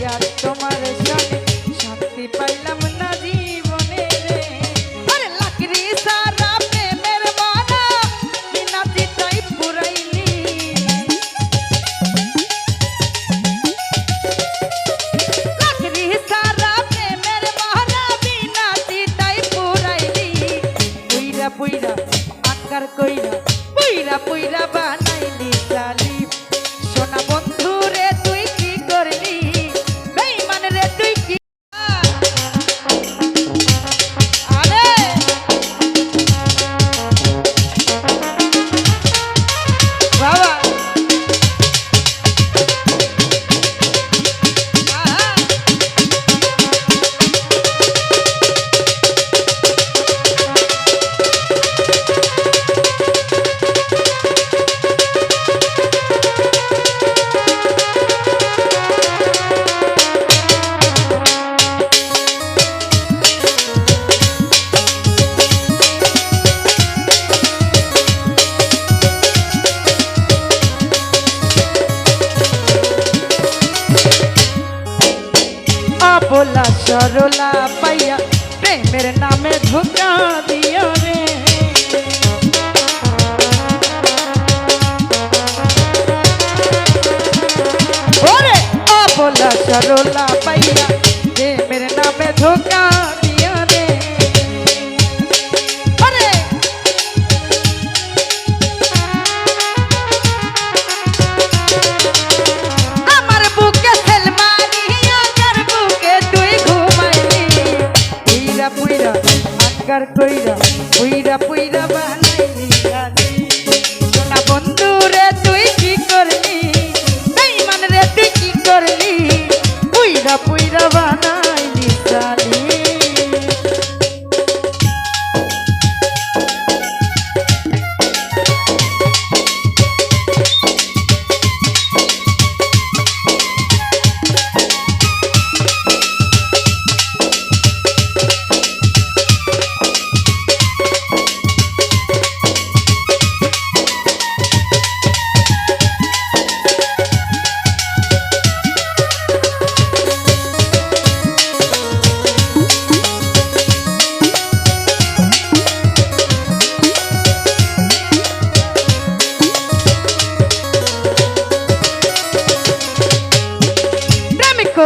Yeah. पैया मेरे नाम धोखा दिया रे। बोला चलो ला पैया मेरे नाम धोखा புய்தவன்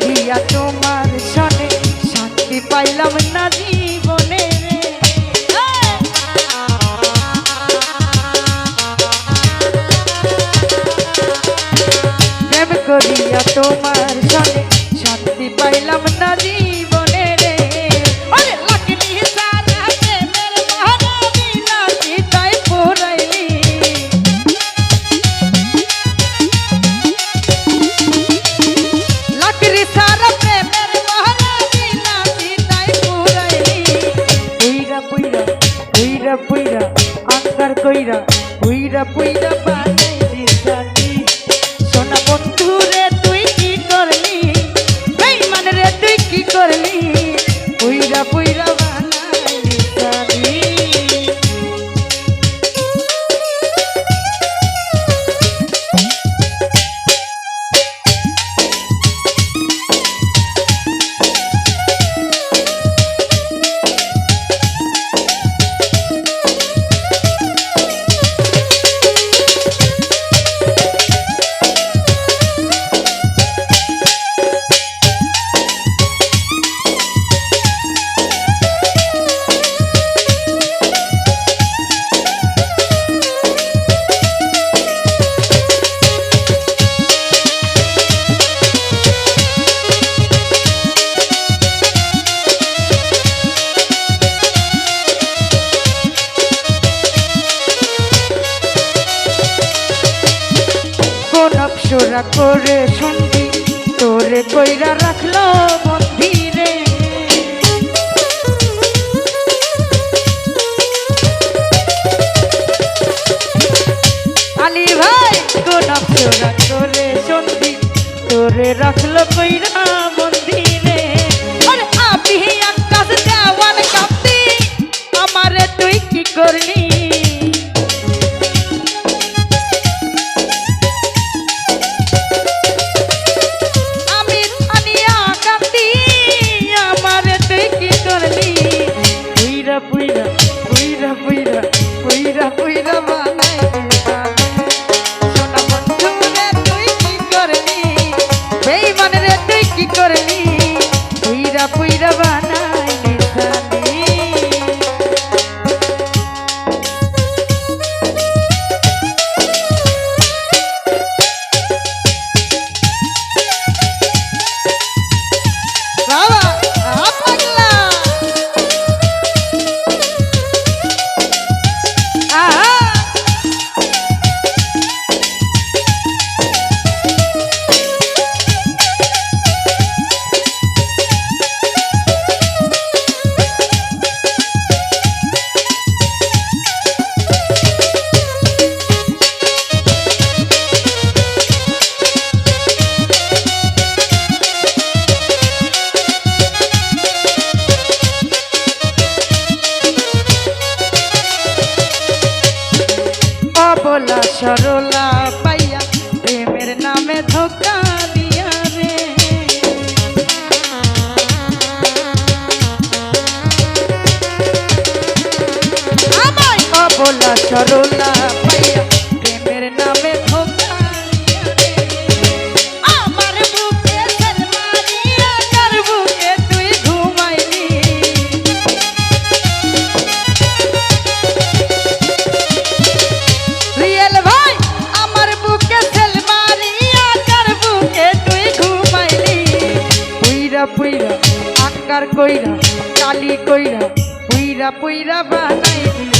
করিয়া তোমার সনে শান্তি পাইলাম না জীবনে হ্যাঁ। প্রেম করিয়া তোমার সনে কইরা পুইরা পুইরা পাই তোরা করে সন্ধি তোরে কইরা রাখল বন্ধি রে আলী ভাই তোরা তোরা করে সন্ধি তোরে রাখল কইরা ভোলা সরলা পাইয়া প্রেমের নামে ধোকা দিয়া রে। ভোলা সরলা পাইয়া কইরা কালি কইরা পুইরা পুইরা বানাই দিল।